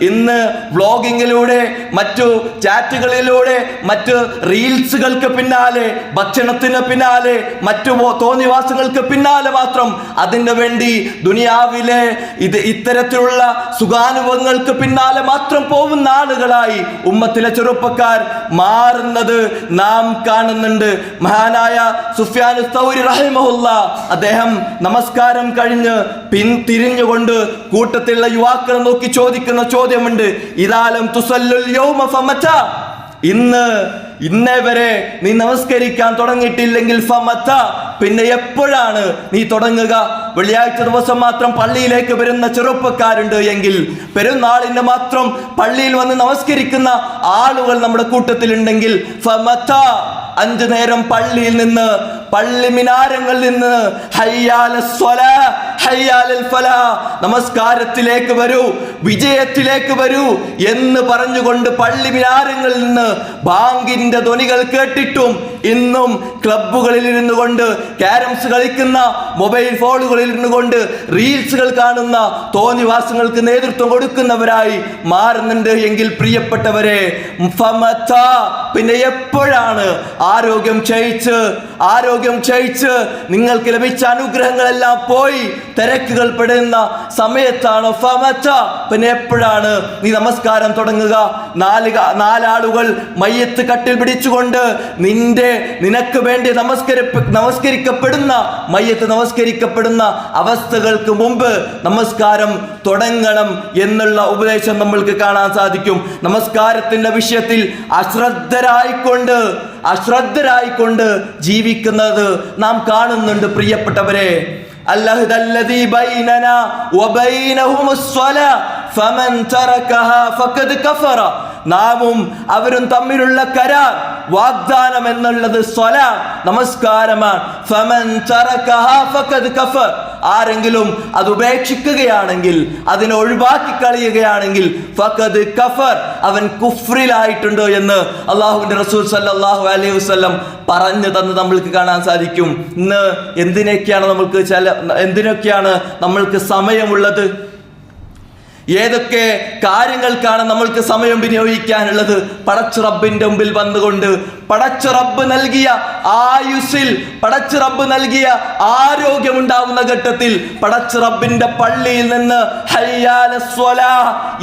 ഇന്ന് വ്ളോഗിങ്ങിലൂടെ മറ്റു ചാറ്റുകളിലൂടെ മറ്റു റീൽസുകൾക്ക് പിന്നാലെ ഭക്ഷണത്തിന് പിന്നാലെ മറ്റു തോന്നിവാസങ്ങൾക്ക് പിന്നാലെ മാത്രം അതിന് വേണ്ടി ദുനിയാവിലെ ഇത് ഇത്തരത്തിലുള്ള സുഖാനുഭവങ്ങൾക്ക് പിന്നാലെ മാത്രം പോകുന്ന ആളുകളായി ഉമ്മത്തിലെ ചെറുപ്പക്കാർ മാറുന്നത് നാം കാണുന്നുണ്ട്. മഹാനായ സുഫിയാൻ സൗരി റഹിമഹുല്ല അദ്ദേഹം നമസ്കാരം കഴിഞ്ഞ് പിന്തിരിഞ്ഞുകൊണ്ട് കൂട്ടത്തിലുള്ള യുവാക്കളെ നോക്കി ചോദിക്കുന്ന ചോദ്യമുണ്ട്. ഇതാലം തുസല്ലുൽ യൗമ ഫമറ്റ ഇന്ന് ഇന്നേ വരെ നീ നമസ്കരിക്കാൻ തുടങ്ങിയിട്ടില്ലെങ്കിൽ ഫമത്ത. പിന്നെ എപ്പോഴാണ് നീ തുടങ്ങുക? വെള്ളിയാഴ്ച ദിവസം മാത്രം പള്ളിയിലേക്ക് വരുന്ന ചെറുപ്പക്കാരുണ്ട് എങ്കിൽ പെരുന്നാളിന് മാത്രം പള്ളിയിൽ വന്ന് നമസ്കരിക്കുന്ന ആളുകൾ നമ്മുടെ കൂട്ടത്തിലുണ്ടെങ്കിൽ ഫമത്ത. അഞ്ചു നേരം പള്ളിയിൽ നിന്ന് പള്ളി മിനാരങ്ങളിൽ നിന്ന് നമസ്കാരത്തിലേക്ക് വരൂ വിജയത്തിലേക്ക് വരൂ എന്ന് പറഞ്ഞുകൊണ്ട് പള്ളി മിനാരങ്ങളിൽ നിന്ന് ബാങ്കിന്റെ ധ്വനികൾ കേട്ടിട്ടും ഇന്നും ക്ലബുകളിൽ ഇരുന്നു കൊണ്ട് ക്യാരംസ് കളിക്കുന്ന മൊബൈൽ ഫോണുകളിൽ ഇരുന്നു കൊണ്ട് റീൽസുകൾ കാണുന്ന തോന്നിവാസങ്ങൾക്ക് നേതൃത്വം കൊടുക്കുന്നവരായി മാറുന്നുണ്ട് എങ്കിൽ പ്രിയപ്പെട്ടവരെ പിന്നെ എപ്പോഴാണ് ആരോഗ്യം ക്ഷയിച്ച് ആരോഗ്യം ക്ഷയിച്ച് നിങ്ങൾക്ക് ലഭിച്ച അനുഗ്രഹങ്ങളെല്ലാം പോയി തിരക്കുകൾ പെടുന്ന സമയത്താണ് പിന്നെ എപ്പോഴാണ് നീ നമസ്കാരം തുടങ്ങുക? നാല് നാലാളുകൾ മയ്യത്ത് കട്ടിൽ പിടിച്ചുകൊണ്ട് നിന്റെ നിനക്ക് വേണ്ടി നമസ്കരി നമസ്കരിക്കപ്പെടുന്ന മയ്യത്ത് നമസ്കരിക്കപ്പെടുന്ന അവസ്ഥകൾക്ക് മുമ്പ് നമസ്കാരം തുടങ്ങണം എന്നുള്ള ഉപദേശം നമ്മൾക്ക് കാണാൻ സാധിക്കും. നമസ്കാരത്തിന്റെ വിഷയത്തിൽ അശ്രദ്ധരായിക്കൊണ്ട് അശ്രദ്ധരായിക്കൊണ്ട് ജീവിക്കുന്നത് നാം കാണുന്നുണ്ട് പ്രിയപ്പെട്ടവരെ. അല്ലാഹുദല്ലദീ ഫമൻ തറകഹാ ഫഖദ് നാമും അവരും തമ്മിലുള്ള കരാർ വാഗ്ദാനം എന്നുള്ളത് സ്വല നമസ്കാരമാണ് ആരെങ്കിലും അത് ഉപേക്ഷിക്കുകയാണെങ്കിൽ അതിനെ ഒഴിവാക്കി കളയുകയാണെങ്കിൽ ഫഖദ് കഫർ അവൻ കുഫ്രിലായിട്ടുണ്ട് എന്ന് അള്ളാഹുവിന്റെ റസൂൽ സല്ലല്ലാഹു അലൈഹി വസല്ലം പറഞ്ഞു തന്ന് നമ്മൾക്ക് കാണാൻ സാധിക്കും. ഇന്ന് എന്തിനൊക്കെയാണ് നമ്മൾക്ക് ചില എന്തിനൊക്കെയാണ് നമ്മൾക്ക് സമയമുള്ളത്? ഏതൊക്കെ കാര്യങ്ങൾക്കാണ് നമ്മൾക്ക് സമയം വിനിയോഗിക്കാനുള്ളത്? പടച്ചുറബിന്റെ മുമ്പിൽ വന്നുകൊണ്ട് പടച്ചു റബ്ബ് നൽകിയ ആയുസിൽ പടച്ചു റബ്ബ് നൽകിയ ആരോഗ്യമുണ്ടാവുന്ന ഘട്ടത്തിൽ പടച്ചു റബ്ബിന്റെ പള്ളിയിൽ നിന്ന്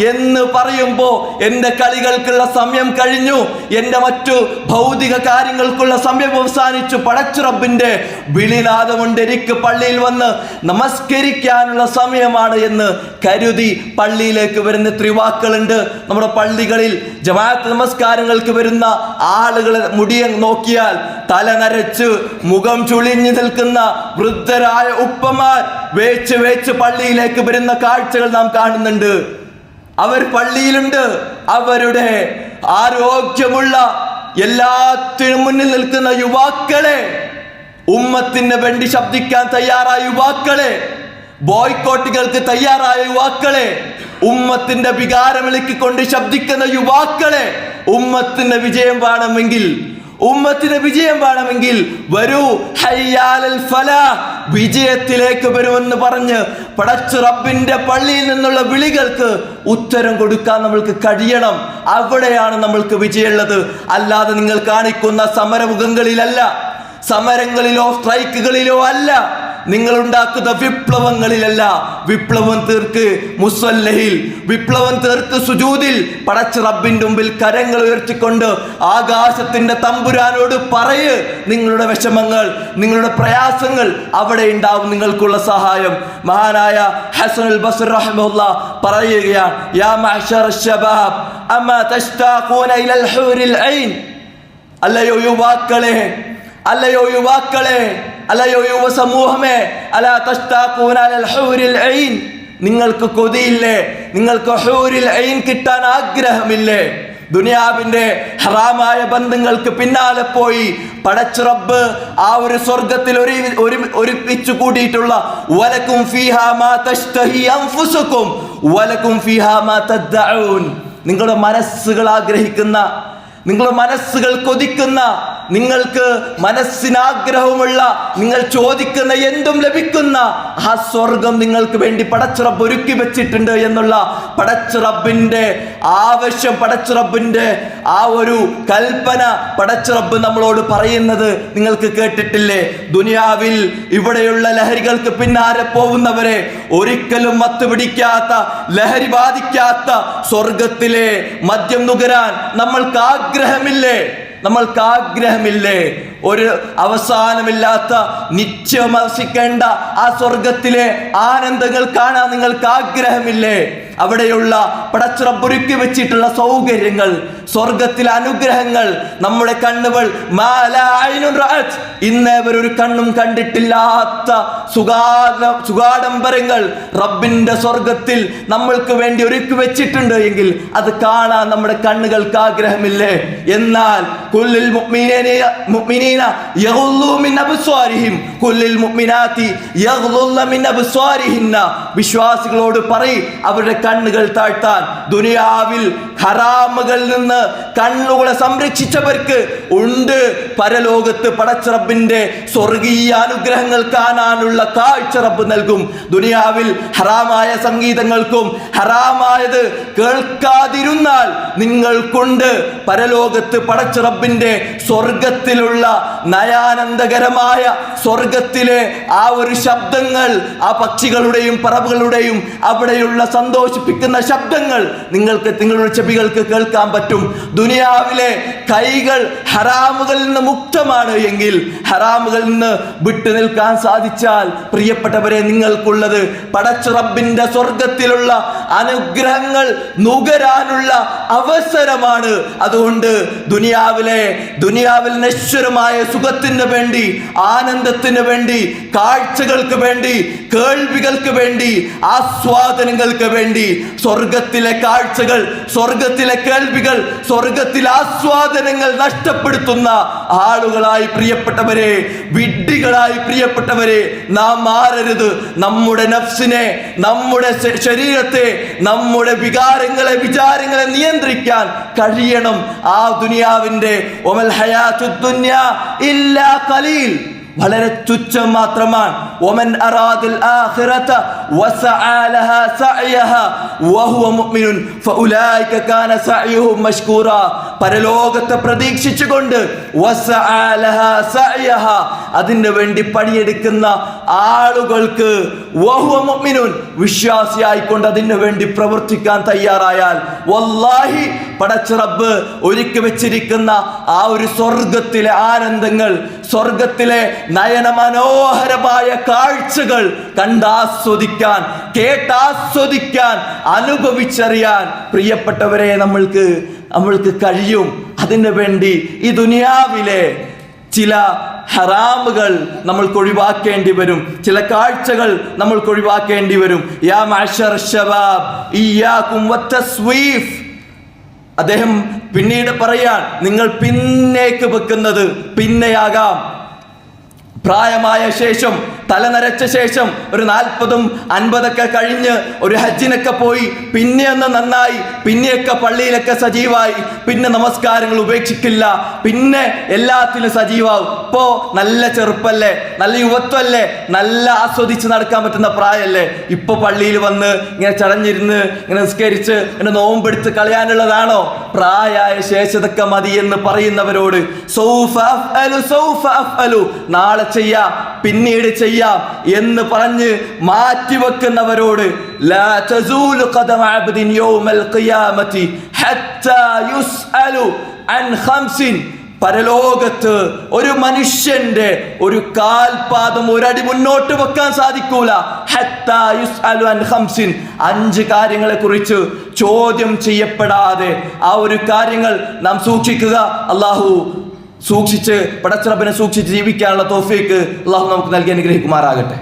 എന്ന് പറയുമ്പോൾ എന്റെ കളികൾക്കുള്ള സമയം കഴിഞ്ഞു. എന്റെ മറ്റു ഭൗതിക കാര്യങ്ങൾക്കുള്ള സമയം അവസാനിച്ചു. പടച്ചു റബ്ബിന്റെ വിളിനാദമുണ്ട് എനിക്ക് പള്ളിയിൽ വന്ന് നമസ്കരിക്കാനുള്ള സമയമാണ് എന്ന് കരുതി പള്ളിയിലേക്ക് വരുന്ന ത്രിവാക്കളുണ്ട്. നമ്മുടെ പള്ളികളിൽ ജമാഅത്ത് നമസ്കാരങ്ങൾക്ക് വരുന്ന ആളുകളെ മുടിയ നോക്കിയാൽ തല നരച്ച് മുഖം ചുളിഞ്ഞു നിൽക്കുന്ന വൃദ്ധരായ ഉപ്പമാർ വേച്ച് വേച്ച് പള്ളിയിലേക്ക് വരുന്ന കാഴ്ചകൾ നാം കാണുന്നുണ്ട്. അവർ പള്ളിയിലുണ്ട്. അവരുടെ ആരോഗ്യമുള്ള എല്ലാത്തിനും മുന്നിൽ നിൽക്കുന്ന യുവാക്കളെ ഉമ്മത്തിന് വേണ്ടി ശബ്ദിക്കാൻ തയ്യാറായ യുവാക്കളെ ബോയ്ക്കോട്ടുകൾക്ക് തയ്യാറായ യുവാക്കളെ ഉമ്മത്തിന്റെ വികാരം വിളിക്കൊണ്ട് ശബ്ദിക്കുന്ന യുവാക്കളെ ഉമ്മത്തിന്റെ വിജയം വേണമെങ്കിൽ ഉമ്മത്തിന് വിജയം വേണമെങ്കിൽ വരൂ. ഹയ്യാലൽ ഫലാ വിജയത്തിലേക്ക് വരുമെന്ന് പറഞ്ഞ് പടച്ചു റബ്ബിന്റെ പള്ളിയിൽ നിന്നുള്ള വിളികൾക്ക് ഉത്തരം കൊടുക്കാൻ നമ്മൾക്ക് കഴിയണം. അവിടെയാണ് നമ്മൾക്ക് വിജയമുള്ളത്. അല്ലാതെ നിങ്ങൾ കാണിക്കുന്ന സമരമുഖങ്ങളിലല്ല സമരങ്ങളിലോ സ്ട്രൈക്കുകളിലോ അല്ല. നിങ്ങൾ ഉണ്ടാക്കുന്ന വിപ്ലവങ്ങളിലല്ല. വിപ്ലവം തീർക്ക് മുസല്ലഹിൽ വിപ്ലവം തീർക്ക് സുജൂതിൽ. പടച്ച റബ്ബിന്റെ മുമ്പിൽ കരങ്ങൾ ഉയർത്തിക്കൊണ്ട് ആകാശത്തിന്റെ തമ്പുരാനോട് പറയ്. നിങ്ങളുടെ വിഷമങ്ങൾ നിങ്ങളുടെ പ്രയാസങ്ങൾ അവിടെ ഉണ്ടാവും നിങ്ങൾക്കുള്ള സഹായം. മഹാനായ ഹസനുൽ ബസുർ റഹ്മുല്ല പറയുകയാണ് യാ മഅ്ശറ ശബാബ് അമാ തഷ്താഖൂന ഇലൽ ഹൂരിൽ ഐൻ? അല്ലയോ യുവാക്കളെ അല്ലയോ യുവാക്കളെ അല്ലയോ യുവ സമൂഹമേ അല തഷ്താഖൂന അലൽ ഹൂരിൽ ഐൻ. നിങ്ങൾക്ക് കൊതിയില്ലേ? നിങ്ങൾക്ക് ഹൂരിൽ ഐൻ കിട്ടാൻ ആഗ്രഹമില്ലേ? ദുനിയാവിന്റെ ഹറാമായ ബന്ധങ്ങൾക്ക് പിന്നാലെ പോയി പടച്ചു റബ്ബ് ആ ഒരു സ്വർഗത്തിൽ ഒരു ഒരു ഒരുമിച്ച് കൂടിയിട്ടുള്ള വലക്കും വലക്കും നിങ്ങളുടെ മനസ്സുകൾ ആഗ്രഹിക്കുന്ന നിങ്ങളുടെ മനസ്സുകൾ കൊതിക്കുന്ന നിങ്ങൾക്ക് മനസ്സിനാഗ്രഹമുള്ള നിങ്ങൾ ചോദിക്കുന്ന എന്തും ലഭിക്കുന്ന ആ സ്വർഗം നിങ്ങൾക്ക് വേണ്ടി പടച്ചിറപ്പ് ഒരുക്കി വെച്ചിട്ടുണ്ട് എന്നുള്ള പടച്ചിറപ്പിന്റെ ആവശ്യം പടച്ചിറപ്പിന്റെ ആ ഒരു കൽപ്പന പടച്ചിറപ്പ് നമ്മളോട് പറയുന്നത് നിങ്ങൾക്ക് കേട്ടിട്ടില്ലേ? ദുനിയാവിൽ ഇവിടെയുള്ള ലഹരികൾക്ക് പിന്നാലെ പോകുന്നവരെ ഒരിക്കലും മത്തുപിടിക്കാത്ത ലഹരി ബാധിക്കാത്ത സ്വർഗത്തിലെ മദ്യം നുകരാൻ നമ്മൾക്ക് ആഗ്രഹമില്ലേ നമ്മൾക്ക് ആഗ്രഹമില്ലേ ഒരു അവസാനമില്ലാത്ത നിത്യമസിക്കേണ്ട ആ സ്വർഗത്തിലെ ആനന്ദങ്ങൾ കാണാൻ നിങ്ങൾക്ക് ആഗ്രഹമില്ലേ അവിടെയുള്ള പടച്ചുറപ്പൊരുക്കി വെച്ചിട്ടുള്ള സൗകര്യങ്ങൾ സ്വർഗത്തിലെ അനുഗ്രഹങ്ങൾ നമ്മുടെ കണ്ണുകൾ. ഇന്നേവർ ഒരു കണ്ണും കണ്ടിട്ടില്ലാത്ത സുഗാധ സുഗാഡംബരങ്ങൾ റബ്ബിന്റെ സ്വർഗത്തിൽ നമ്മൾക്ക് വേണ്ടി ഒരുക്കി വെച്ചിട്ടുണ്ട് എങ്കിൽ അത് കാണാൻ നമ്മുടെ കണ്ണുകൾക്ക് ആഗ്രഹമില്ലേ? എന്നാൽ കുല്ലിൽ മുഅ്മിനീന മുഅ്മിനീന يغضوا മിൻ أبصارهم കുല്ലിൽ മുഅ്മിനാത്തി യഗ്ളുല്ല മിൻ أبصارهن വിശ്വാസികളോട് പറയും അവരുടെ കണ്ണുകൾ താഴ്ത്താൻ. ദുനിയാവിൽ ഹറാമുകളിൽ നിന്ന് കണ്ണുകളെ സംരക്ഷിച്ചവർക്ക് ഉണ്ട്. പരലോകത്ത് പടച്ചറബിന്റെ സ്വർഗീയ അനുഗ്രഹങ്ങൾ കാണാനുള്ള കാഴ്ച റബ്ബ് നൽകും. ദുനിയാവിൽ ഹറാമായ സംഗീതങ്ങൾക്കും ഹറാമായത് കേൾക്കാതിരുന്നാൽ നിങ്ങൾക്കുണ്ട്. പരലോകത്ത് പടച്ചറബിന്റെ സ്വർഗത്തിലുള്ള നയാനന്ദകരമായ സ്വർഗത്തിലെ ആ ഒരു ശബ്ദങ്ങൾ ആ പക്ഷികളുടെയും പറവുകളുടെയും അവിടെയുള്ള സന്തോഷിപ്പിക്കുന്ന ശബ്ദങ്ങൾ നിങ്ങൾക്ക് നിങ്ങളുടെ ചെവികൾക്ക് കേൾക്കാൻ പറ്റും. ദുനിയാവിലെ കൈകൾ ഹറാമുകളിൽ നിന്ന് മുക്തമാണ് എങ്കിൽ ഹറാമുകളിൽ നിന്ന് വിട്ടു നിൽക്കാൻ സാധിച്ചാൽ പ്രിയപ്പെട്ടവരെ നിങ്ങൾക്കുള്ളത് പടച്ചു റബ്ബിന്റെ സ്വർഗത്തിലുള്ള അനുഗ്രഹങ്ങൾ നുകരാനുള്ള അവസരമാണ്. അതുകൊണ്ട് ദുനിയാവിലെ ദുനിയാവിൽ നശ്വരമായ സുഖത്തിന് വേണ്ടി ആനന്ദത്തിന് വേണ്ടി കാഴ്ചകൾക്ക് വേണ്ടി കേൾവികൾക്ക് വേണ്ടി ആസ്വാദനങ്ങൾക്ക് വേണ്ടി സ്വർഗത്തിലെ കാഴ്ചകൾ സ്വർഗത്തിലെ കേൾവികൾ സ്വർഗത്തിലെ ആസ്വാദനങ്ങൾ നഷ്ടപ്പെടുത്തുന്ന ആളുകളായി പ്രിയപ്പെട്ടവരെ വിഡ്ഢികളായി പ്രിയപ്പെട്ടവരെ നാം മാറരുത്. നമ്മുടെ നഫ്സിനെ നമ്മുടെ ശരീരത്തെ നമ്മുടെ വികാരങ്ങളെ വിചാരങ്ങളെ നിയന്ത്രിക്കാൻ കഴിയണം ആ ദുനിയാവിന്റെ വളരെ തുച്ഛം മാത്രമാണ്. ഒമൻ അറാദിൽ ആഖിറത വസആ لها سعيها وهو مؤمن فأولئك കാന سعيهم മഷ്കൂറ. പരലോകത്തെ പ്രതീക്ഷിച്ചുകൊണ്ട് അതിനു വേണ്ടി പണിയെടുക്കുന്ന ആളുകൾക്ക് വിശ്വാസിയായിക്കൊണ്ട് അതിനു വേണ്ടി പ്രവർത്തിക്കാൻ തയ്യാറായാൽ വല്ലാഹി പടച്ച റബ്ബ് ഒരുക്കി വെച്ചിരിക്കുന്ന ആ ഒരു സ്വർഗത്തിലെ ആനന്ദങ്ങൾ സ്വർഗത്തിലെ നയന മനോഹരമായ കാഴ്ചകൾ കണ്ടാസ്വദിക്കാൻ കേട്ടാസ്വദിക്കാൻ അനുഭവിച്ചറിയാൻ പ്രിയപ്പെട്ടവരെ നമ്മൾക്ക് നമ്മൾക്ക് കഴിയും. അതിനു വേണ്ടി ഈ ദുനിയാവിലെ ചില ഹറാമുകൾ നമ്മൾ ഒഴിവാക്കേണ്ടി വരും. ചില കാഴ്ചകൾ നമ്മൾ ഒഴിവാക്കേണ്ടി വരും. യാ മഅ്ശറ ഷബാബ് അദ്ദേഹം പിന്നീട് പറയാൻ നിങ്ങൾ പിന്നേക്ക് വെക്കുന്നത് പിന്നെയാകാം. പ്രായമായ ശേഷം തലനരച്ച ശേഷം ഒരു നാൽപ്പതും അൻപതൊക്കെ കഴിഞ്ഞ് ഒരു ഹജ്ജിനൊക്കെ പോയി പിന്നെ ഒന്ന് നന്നായി പിന്നെയൊക്കെ പള്ളിയിലൊക്കെ സജീവായി പിന്നെ നമസ്കാരങ്ങൾ ഉപേക്ഷിക്കില്ല പിന്നെ എല്ലാത്തിലും സജീവാവും. ഇപ്പോൾ നല്ല ചെറുപ്പല്ലേ നല്ല യുവത്വല്ലേ നല്ല ആസ്വദിച്ച് നടക്കാൻ പറ്റുന്ന പ്രായമല്ലേ ഇപ്പൊ പള്ളിയിൽ വന്ന് ഇങ്ങനെ ചടഞ്ഞിരുന്ന് ഇങ്ങനെ നിസ്കരിച്ച് ഇങ്ങനെ നോമ്പെടുത്ത് കളയാനുള്ളതാണോ? പ്രായമായ ശേഷതൊക്കെ മതി എന്ന് പറയുന്നവരോട് സൗഫ അഫ്അലു, സൗഫ അഫ്അലു. നാളെ ചെയ്യാം പിന്നീട് ചെയ്യാം എന്ന് പറഞ്ഞ് മാറ്റിവെക്കുന്നവരോട് പരലോകത്ത് ഒരു മനുഷ്യന്റെ ഒരു കാൽപാദം ഒരടി മുന്നോട്ട് വെക്കാൻ സാധിക്കൂല. അഞ്ച് കാര്യങ്ങളെ കുറിച്ച് ചോദ്യം ചെയ്യപ്പെടാതെ ആ ഒരു കാര്യങ്ങൾ നാം സൂക്ഷിക്കുക. അള്ളാഹു സൂക്ഷിച്ച് പടച്ചിറപ്പിനെ സൂക്ഷിച്ച് ജീവിക്കാനുള്ള തോഫീക്ക് അള്ളാഹു നമുക്ക് നൽകി അനുഗ്രഹിക്കുമാറാകട്ടെ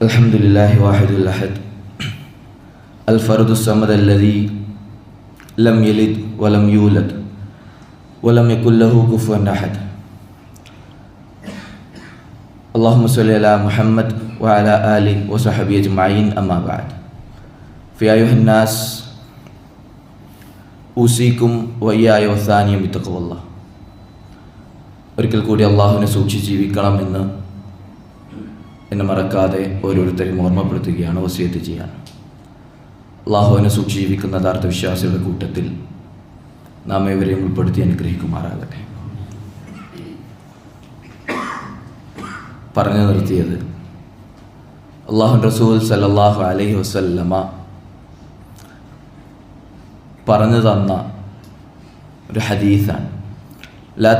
الحمد لله واحد الأحد الفرد الصمد الذي لم يلد ولم يولد ولم يكن له كفوا أحد اللهم صل على محمد وعلى آله وصحبه أجمعين أما بعد ഫിയായുഹന്നാസ് ഊസിക്കും വയ്യായ വസാനിയം ഇത്തക്കവല്ല ഒരിക്കൽ കൂടി അള്ളാഹുവിനെ സൂക്ഷിച്ച് ജീവിക്കണം എന്ന് എന്നെ മറക്കാതെ ഓരോരുത്തരെയും ഓർമ്മപ്പെടുത്തുകയാണ് വസിയത്ത് ചെയ്യാൻ അള്ളാഹുവിനെ സൂക്ഷിച്ച് ജീവിക്കുന്ന യഥാർത്ഥ വിശ്വാസികളുടെ കൂട്ടത്തിൽ നാം ഇവരെയും ഉൾപ്പെടുത്തി അനുഗ്രഹിക്കുമാറാകട്ടെ. പറഞ്ഞു നിർത്തിയത് അള്ളാഹു റസൂൽ സല്ലല്ലാഹു അലൈഹി വസല്ലമ പറഞ്ഞു തന്ന ഒരു ഹദീസാണ്. ലാ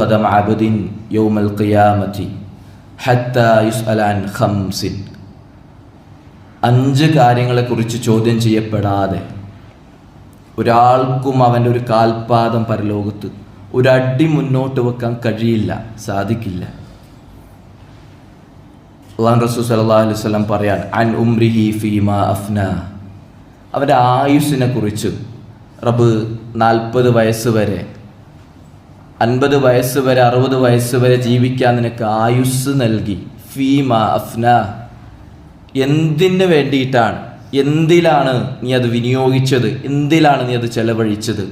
ഖദം അബദിൻ യൗമൽ ഖിയാമത്തി ഹത്ത യുസ് ഖംസിൻ. അഞ്ച് കാര്യങ്ങളെക്കുറിച്ച് ചോദ്യം ചെയ്യപ്പെടാതെ ഒരാൾക്കും അവന്റെ ഒരു കാൽപാദം പരലോകത്ത് ഒരടി മുന്നോട്ട് വെക്കാൻ കഴിയില്ല സാധിക്കില്ല. അള്ളാഹ് റസൂ സല്ലാ അലൈഹി പറയാൻ അൻ ഉംറിഹി ഫീമ അഫ്ന. അവന്റെ ആയുസിനെ കുറിച്ചും റബ്ബ് നാൽപ്പത് വയസ്സ് വരെ. അൻപത് വയസ്സ് വരെ അറുപത് വയസ്സ് വരെ ജീവിക്കാൻ നിനക്ക് ആയുസ് നൽകി. ഫീമ അഫ്ന. എന്തിന് വേണ്ടിയിട്ടാണ്? എന്തിലാണ് നീ അത് വിനിയോഗിച്ചത്? എന്തിലാണ് നീ അത് ചെലവഴിച്ചത്?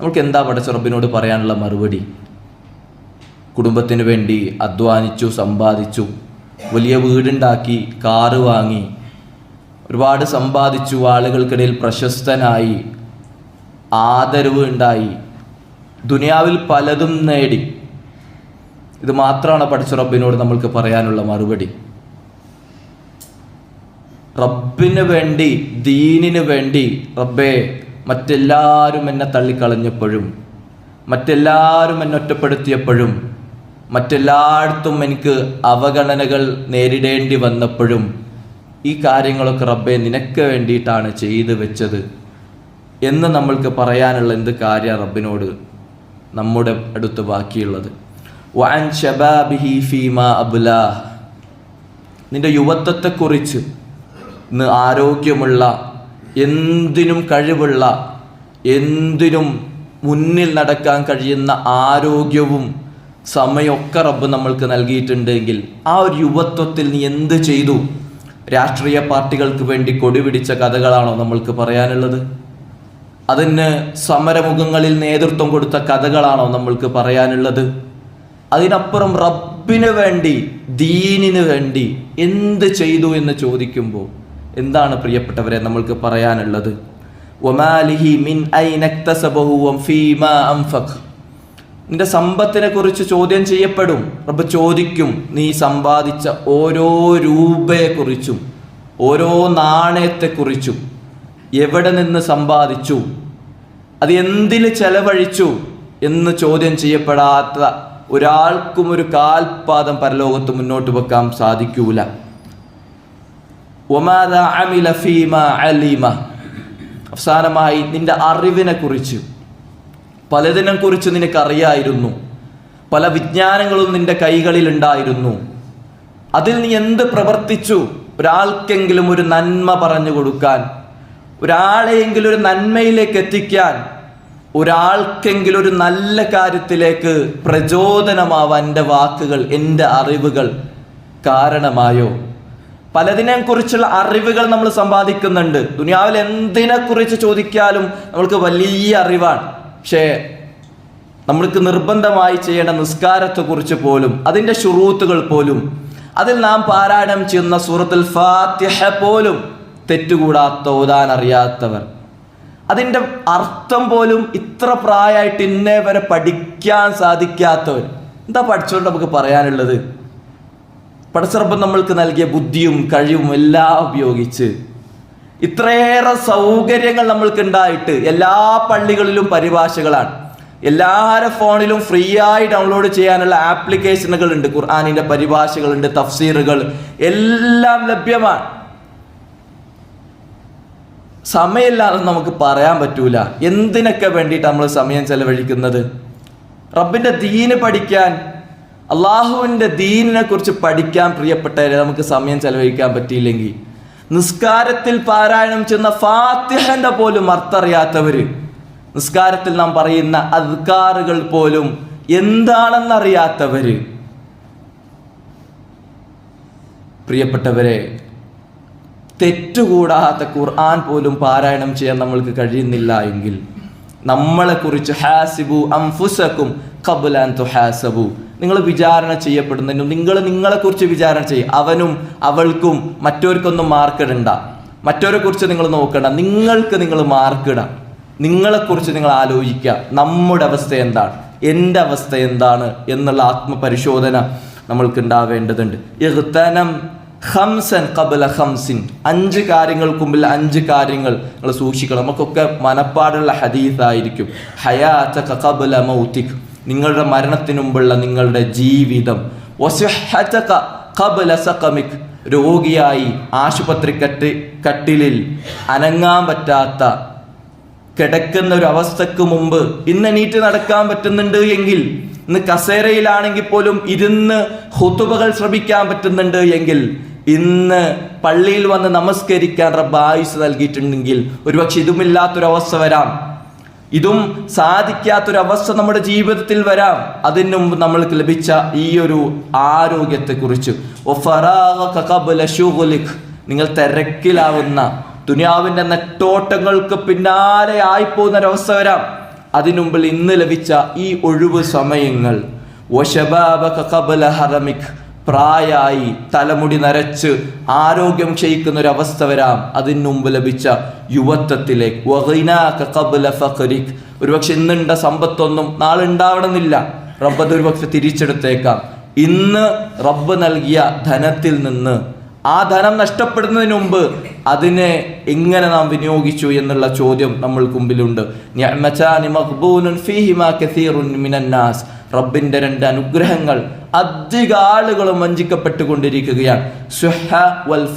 നമുക്ക് എന്താ പഠിച്ച റബ്ബിനോട് പറയാനുള്ള മറുപടി? കുടുംബത്തിന് വേണ്ടി അധ്വാനിച്ചു സമ്പാദിച്ചു വലിയ വീടുണ്ടാക്കി കാറ് വാങ്ങി ഒരുപാട് സമ്പാദിച്ചു ആളുകൾക്കിടയിൽ പ്രശസ്തനായി ആദരവ് ഉണ്ടായി. ദുനിയാവിൽ പലതും നേടി. ഇത് മാത്രമാണ് പഠിച്ച റബ്ബിനോട് നമ്മൾക്ക് പറയാനുള്ള മറുപടി. റബ്ബിന് വേണ്ടി ദീനിന് വേണ്ടി റബ്ബെ മറ്റെല്ലാവരും എന്നെ തള്ളിക്കളഞ്ഞപ്പോഴും മറ്റെല്ലാവരും എന്നെ ഒറ്റപ്പെടുത്തിയപ്പോഴും മറ്റെല്ലായിടത്തും എനിക്ക് അവഗണനകൾ നേരിടേണ്ടി വന്നപ്പോഴും ഈ കാര്യങ്ങളൊക്കെ റബ്ബെ നിനക്ക് വേണ്ടിയിട്ടാണ് ചെയ്തു വെച്ചത്. എന്ന് നമ്മൾക്ക് പറയാനുള്ള എന്ത് കാര്യ റബ്ബിനോട് നമ്മുടെ അടുത്ത് ബാക്കിയുള്ളത്? വൻ ഷബാബിഹി ഫീമ നിന്റെ യുവത്വത്തെക്കുറിച്ച് ഇന്ന് ആരോഗ്യമുള്ള എന്തിനും കഴിവുള്ള എന്തിനും മുന്നിൽ നടക്കാൻ കഴിയുന്ന ആരോഗ്യവും സമയമൊക്കെ റബ്ബ് നമ്മൾക്ക് നൽകിയിട്ടുണ്ടെങ്കിൽ ആ ഒരു യുവത്വത്തിൽ നീ എന്ത് ചെയ്തു? രാഷ്ട്രീയ പാർട്ടികൾക്ക് വേണ്ടി കൊടിപിടിച്ച കഥകളാണോ നമ്മൾക്ക് പറയാനുള്ളത്? അതിന് സമരമുഖങ്ങളിൽ നേതൃത്വം കൊടുത്ത കഥകളാണോ നമ്മൾക്ക് പറയാനുള്ളത്? അതിനപ്പുറം റബ്ബിന് വേണ്ടി ദീനിന് വേണ്ടി എന്ത് ചെയ്തു എന്ന് ചോദിക്കുമ്പോൾ എന്താണ് പ്രിയപ്പെട്ടവരെ നമ്മൾക്ക് പറയാനുള്ളത്? മിൻ നിന്റെ സമ്പത്തിനെ കുറിച്ച് ചോദ്യം ചെയ്യപ്പെടും. റബ്ബ് ചോദിക്കും നീ സമ്പാദിച്ച ഓരോ രൂപയെക്കുറിച്ചും ഓരോ നാണയത്തെക്കുറിച്ചും എവിടെ നിന്ന് സമ്പാദിച്ചു? അത് എന്തിൽ ചെലവഴിച്ചു? എന്ന് ചോദ്യം ചെയ്യപ്പെടാത്ത ഒരാൾക്കും ഒരു കാൽപാദം പരലോകത്ത് മുന്നോട്ട് വെക്കാൻ സാധിക്കൂല. അമില അലീമ. അവസാനമായി നിന്റെ അറിവിനെ കുറിച്ച് പലതിനെ കുറിച്ച് നിനക്കറിയായിരുന്നു. പല വിജ്ഞാനങ്ങളും നിന്റെ കൈകളിൽ ഉണ്ടായിരുന്നു അതിൽ നീ എന്ത് പ്രവർത്തിച്ചു? ഒരാൾക്കെങ്കിലും ഒരു നന്മ പറഞ്ഞു കൊടുക്കാൻ ഒരാളെയെങ്കിലും ഒരു നന്മയിലേക്ക് എത്തിക്കാൻ ഒരാൾക്കെങ്കിലും ഒരു നല്ല കാര്യത്തിലേക്ക് പ്രചോദനമാവാൻ എന്റെ വാക്കുകൾ എന്റെ അറിവുകൾ കാരണമായോ? പലതിനെ കുറിച്ചുള്ള അറിവുകൾ നമ്മൾ സമ്പാദിക്കുന്നുണ്ട്. ദുനിയാവിൽ എന്തിനെക്കുറിച്ച് ചോദിക്കാലും നമ്മൾക്ക് വലിയ അറിവാണ്. പക്ഷേ നമ്മൾക്ക് നിർബന്ധമായി ചെയ്യേണ്ട നിസ്കാരത്തെക്കുറിച്ച് പോലും അതിന്റെ ഷുറൂത്തുകൾ പോലും അതിൽ നാം പാരായണം ചെയ്യുന്ന സൂറത്തുൽ ഫാത്തിഹ പോലും തെറ്റുകൂടാത്ത ഓതാൻ അറിയാത്തവർ. അതിന്റെ അർത്ഥം പോലും ഇത്ര പ്രായമായിട്ട് ഇന്നേ വരെ പഠിക്കാൻ സാധിക്കാത്തവർ. എന്താ പഠിച്ചുകൊണ്ട് നമുക്ക് പറയാനുള്ളത്? പഠിച്ചപ്പം നമ്മൾക്ക് നൽകിയ ബുദ്ധിയും കഴിവും എല്ലാം ഉപയോഗിച്ച് ഇത്രയേറെ സൗകര്യങ്ങൾ നമ്മൾക്ക് ഉണ്ടായിട്ട് എല്ലാ പള്ളികളിലും പരിഭാഷകളാണ്. എല്ലാവരുടെ ഫോണിലും ഫ്രീ ആയി ഡൗൺലോഡ് ചെയ്യാനുള്ള ആപ്ലിക്കേഷനുകൾ ഉണ്ട് ഖുർആാനിന്റെ പരിഭാഷകളുണ്ട് തഫ്സീറുകൾ എല്ലാം ലഭ്യമാണ്. സമയമില്ലാതെ നമുക്ക് പറയാൻ പറ്റൂല. എന്തിനൊക്കെ വേണ്ടിയിട്ട് നമ്മൾ സമയം ചെലവഴിക്കുന്നത്? റബ്ബിന്റെ ദീന് പഠിക്കാൻ അള്ളാഹുവിന്റെ ദീനിനെ കുറിച്ച് പഠിക്കാൻ പ്രിയപ്പെട്ടവരെ നമുക്ക് സമയം ചെലവഴിക്കാൻ പറ്റിയില്ലെങ്കിൽ. നിസ്കാരത്തിൽ പാരായണം ചെന്ന ഫാത്തിഹന്റെ പോലും അർത്ഥറിയാത്തവർ നിസ്കാരത്തിൽ നാം പറയുന്ന അദ്കാറുകൾ പോലും എന്താണെന്നറിയാത്തവര്. പ്രിയപ്പെട്ടവരെ തെറ്റുകൂടാത്ത ഖുർആൻ പോലും പാരായണം ചെയ്യാൻ നമ്മൾക്ക് കഴിയുന്നില്ല എങ്കിൽ നമ്മളെക്കുറിച്ച് ഹാസിബു അംഫുസക്കും കബുലാൻ തുഹാസബു. നിങ്ങൾ വിചാരണ ചെയ്യപ്പെടുന്നതിനും നിങ്ങൾ നിങ്ങളെക്കുറിച്ച് വിചാരണ ചെയ്യും. അവനും അവൾക്കും മറ്റവർക്കൊന്നും മാർക്കിടണ്ട മറ്റവരെ കുറിച്ച് നിങ്ങൾ നോക്കണ്ട. നിങ്ങൾക്ക് നിങ്ങൾ മാർക്കിടാം നിങ്ങളെക്കുറിച്ച് നിങ്ങൾ ആലോചിക്കുക. നമ്മുടെ അവസ്ഥ എന്താണ്? എന്റെ അവസ്ഥ എന്താണ്? എന്നുള്ള ആത്മപരിശോധന നമ്മൾക്ക് ഉണ്ടാവേണ്ടതുണ്ട്. ഹംസൻ കബല ഹംസിൻ അഞ്ച് കാര്യങ്ങൾക്ക് മുമ്പിൽ അഞ്ച് കാര്യങ്ങൾ നിങ്ങൾ സൂക്ഷിക്കണം. നമുക്കൊക്കെ മനപ്പാടുള്ള ഹദീസായിരിക്കും ഹയാത്ത കബല മൗത്തിക്. നിങ്ങളുടെ മരണത്തിന് മുമ്പുള്ള നിങ്ങളുടെ ജീവിതം. കബല സഖമിക്. രോഗിയായി ആശുപത്രി കട്ടി കട്ടിലിൽ അനങ്ങാൻ പറ്റാത്ത കിടക്കുന്ന ഒരു അവസ്ഥക്ക് മുമ്പ് ഇന്ന് നടക്കാൻ പറ്റുന്നുണ്ട് എങ്കിൽ ഇന്ന് കസേരയിലാണെങ്കിൽ പോലും ഇരുന്ന് ഹുത്തുബകൾ ശ്രമിക്കാൻ പറ്റുന്നുണ്ട് എങ്കിൽ ഇന്ന് പള്ളിയിൽ വന്ന് നമസ്കരിക്കാൻ റബ്ബ് ആയുസ് നൽകിയിട്ടുണ്ടെങ്കിൽ ഒരുപക്ഷെ ഇതുമില്ലാത്തൊരവസ്ഥ വരാം. ഇതും സാധിക്കാത്തൊരവസ്ഥ നമ്മുടെ ജീവിതത്തിൽ വരാം. അതിനു നമ്മൾക്ക് ലഭിച്ച ഈ ഒരു ആരോഗ്യത്തെക്കുറിച്ച്. നിങ്ങൾ തിരക്കിലാവുന്ന ദുനിയാവിന്റെ നെട്ടോട്ടങ്ങൾക്ക് പിന്നാലെ ആയിപ്പോകുന്ന ഒരവസ്ഥ വരാം. അതിനുമ്പിൽ ഇന്ന് ലഭിച്ച ഈ ഒഴിവ് സമയങ്ങൾ. പ്രായായി തലമുടി നരച്ച് ആരോഗ്യം ക്ഷയിക്കുന്ന ഒരു അവസ്ഥ വരാം അതിന് മുമ്പ് ലഭിച്ച ഫഖരിക്. ഒരുപക്ഷെ ഇന്നുണ്ട സമ്പത്തൊന്നും നാളെ ഉണ്ടാവണമെന്നില്ല റബ്ബ് ഒരുപക്ഷെ തിരിച്ചെടുത്തേക്കാം. ഇന്ന് റബ്ബ് നൽകിയ ധനത്തിൽ നിന്ന് ആ ധനം നഷ്ടപ്പെടുന്നതിന് മുമ്പ് അതിനെ എങ്ങനെ നാം വിനിയോഗിച്ചു എന്നുള്ള ചോദ്യം നമ്മൾക്ക് മുമ്പിലുണ്ട്. റബ്ബിന്റെ രണ്ട് അനുഗ്രഹങ്ങൾ അധിക ആളുകളും വഞ്ചിക്കപ്പെട്ടുകൊണ്ടിരിക്കുകയാണ്. സുഹ വൽ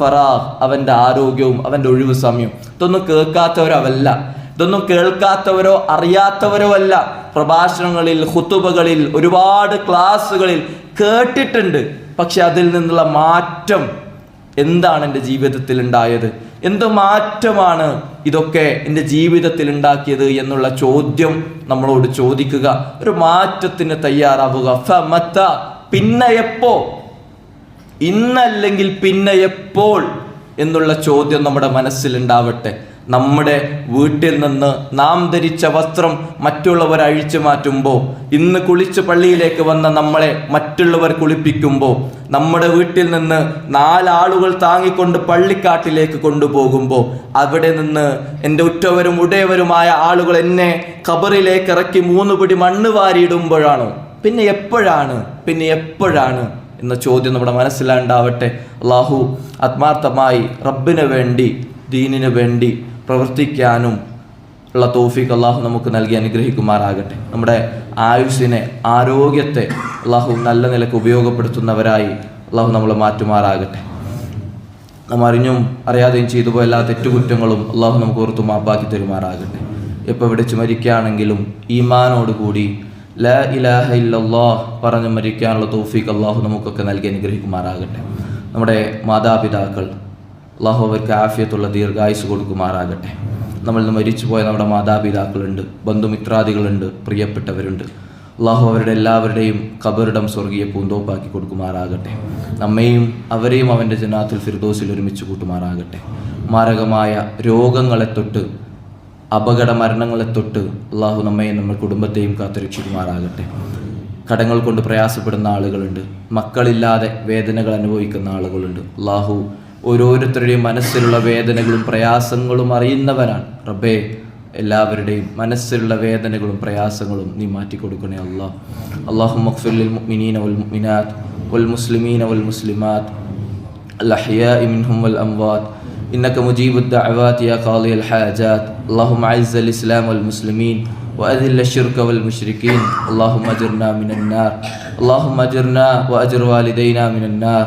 ആരോഗ്യവും അവന്റെ ഒഴിവ് സമയവും. ഇതൊന്നും കേൾക്കാത്തവരവല്ല. ഇതൊന്നും കേൾക്കാത്തവരോ അറിയാത്തവരോ അല്ല. പ്രഭാഷണങ്ങളിൽ ഹുത്തുബകളിൽ ഒരുപാട് ക്ലാസ്സുകളിൽ കേട്ടിട്ടുണ്ട്. പക്ഷെ അതിൽ നിന്നുള്ള മാറ്റം എന്താണ് എന്റെ ജീവിതത്തിൽ ഉണ്ടായത് എന്ത് മാറ്റമാണ് ഇതൊക്കെ എന്റെ ജീവിതത്തിൽ ഉണ്ടാക്കിയത് എന്നുള്ള ചോദ്യം നമ്മളോട് ചോദിക്കുക. ഒരു മാറ്റത്തിന് തയ്യാറാവുക. ഫമത്ത പിന്നെ എപ്പോ? ഇന്നല്ലെങ്കിൽ പിന്നെ എപ്പോൾ? എന്നുള്ള ചോദ്യം നമ്മുടെ മനസ്സിലുണ്ടാവട്ടെ. നമ്മുടെ വീട്ടിൽ നിന്ന് നാം ധരിച്ച വസ്ത്രം മറ്റുള്ളവർ അഴിച്ചു മാറ്റുമ്പോൾ ഇന്ന് കുളിച്ച് പള്ളിയിലേക്ക് വന്ന നമ്മളെ മറ്റുള്ളവർ കുളിപ്പിക്കുമ്പോൾ നമ്മുടെ വീട്ടിൽ നിന്ന് നാലാളുകൾ താങ്ങിക്കൊണ്ട് പള്ളിക്കാട്ടിലേക്ക് കൊണ്ടുപോകുമ്പോൾ അവിടെ നിന്ന് എന്റെ ഉറ്റവരും ഉടയവരുമായ ആളുകൾ എന്നെ ഖബറിലേക്ക് ഇറക്കി മൂന്ന് പിടി മണ്ണ് വാരിയിടുമ്പോഴാണ്? പിന്നെ എപ്പോഴാണ്? പിന്നെ എപ്പോഴാണ്? എന്ന ചോദ്യം നമ്മുടെ മനസ്സിലാണ്ടാവട്ടെ. അള്ളാഹു ആത്മാർത്ഥമായി റബ്ബിന് വേണ്ടി ദീനിന് വേണ്ടി പ്രവർത്തിക്കാനും ഉള്ള തോഫിക്ക് അള്ളാഹു നമുക്ക് നൽകി അനുഗ്രഹിക്കുമാറാകട്ടെ. നമ്മുടെ ആയുസ്സിനെ ആരോഗ്യത്തെ അള്ളാഹു നല്ല നിലയ്ക്ക് ഉപയോഗപ്പെടുത്തുന്നവരായി അള്ളാഹു നമ്മൾ മാറ്റുമാറാകട്ടെ. നാം അറിഞ്ഞും അറിയാതെയും ചെയ്തു പോയ എല്ലാ തെറ്റുകുറ്റങ്ങളും അള്ളാഹു നമുക്ക് ഓർത്തു മാപ്പാക്കി തരുമാറാകട്ടെ. എപ്പോൾ വിളിച്ച് മരിക്കുകയാണെങ്കിലും ഈമാനോടുകൂടി ല ഇലാഹ ഇല്ലല്ലാഹ് പറഞ്ഞ് മരിക്കാനുള്ള തോഫീക്ക് അള്ളാഹു നമുക്കൊക്കെ നൽകി അനുഗ്രഹിക്കുമാറാകട്ടെ. നമ്മുടെ മാതാപിതാക്കൾ അള്ളാഹു അവർക്ക് ആഫിയത്തുള്ള ദീർഘായുസ് കൊടുക്കുമാറാകട്ടെ. നമ്മൾ നിന്ന് മരിച്ചുപോയ നമ്മുടെ മാതാപിതാക്കളുണ്ട് ബന്ധുമിത്രാദികളുണ്ട് പ്രിയപ്പെട്ടവരുണ്ട്. അള്ളാഹു അവരുടെ എല്ലാവരുടെയും കബറിടം സ്വർഗീയ പൂന്തോപ്പാക്കി കൊടുക്കുമാറാകട്ടെ. നമ്മയും അവരെയും അവന്റെ ജനാത്തിൽ ഫിർദോസിൽ ഒരുമിച്ച് കൂട്ടുമാറാകട്ടെ. മാരകമായ രോഗങ്ങളെ തൊട്ട് അപകട മരണങ്ങളെ തൊട്ട് അള്ളാഹു നമ്മയും നമ്മുടെ കുടുംബത്തെയും കാത്തുരക്ഷിക്കുമാറാകട്ടെ. കടങ്ങൾ കൊണ്ട് പ്രയാസപ്പെടുന്ന ആളുകളുണ്ട് മക്കളില്ലാതെ വേദനകൾ അനുഭവിക്കുന്ന ആളുകളുണ്ട്. അള്ളാഹു ഓരോരുത്തരുടെയും മനസ്സിലുള്ള വേദനകളും പ്രയാസങ്ങളും അറിയുന്നവനാണ് റബ്ബേ എല്ലാവരുടെയും മനസ്സിലുള്ള വേദനകളും പ്രയാസങ്ങളും നീ മാറ്റിക്കൊടുക്കണേ അള്ളാഹ് അള്ളാഹു മഖ്ഫിലിൽ മുഅ്മിനീന വൽ മുഅ്മിനാത്ത് വൽ മുസ്ലിമീന വൽ മുസ്ലിമാത്ത് الأحياء منهم والأموات إنك مجيب الدعوات يا قاضي الحاجات اللهم أعز الإسلام والمسلمين وأذل الشرك والمشركين اللهم أجرنا من النار اللهم أجرنا وأجر والدينا من النار